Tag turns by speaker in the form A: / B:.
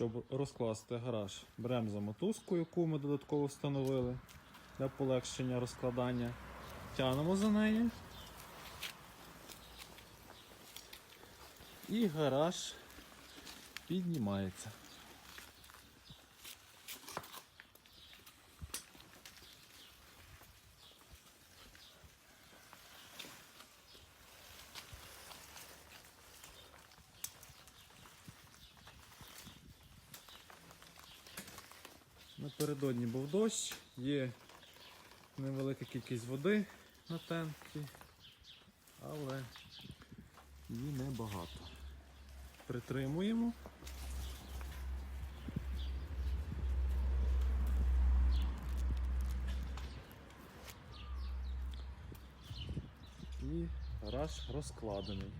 A: Щоб розкласти гараж, беремо за мотузку, яку ми додатково встановили для полегшення розкладання. Тянемо за неї. І гараж піднімається. Напередодні був дощ, є невелика кількість води на танкі, але її небагато. Притримуємо. І гараж розкладений.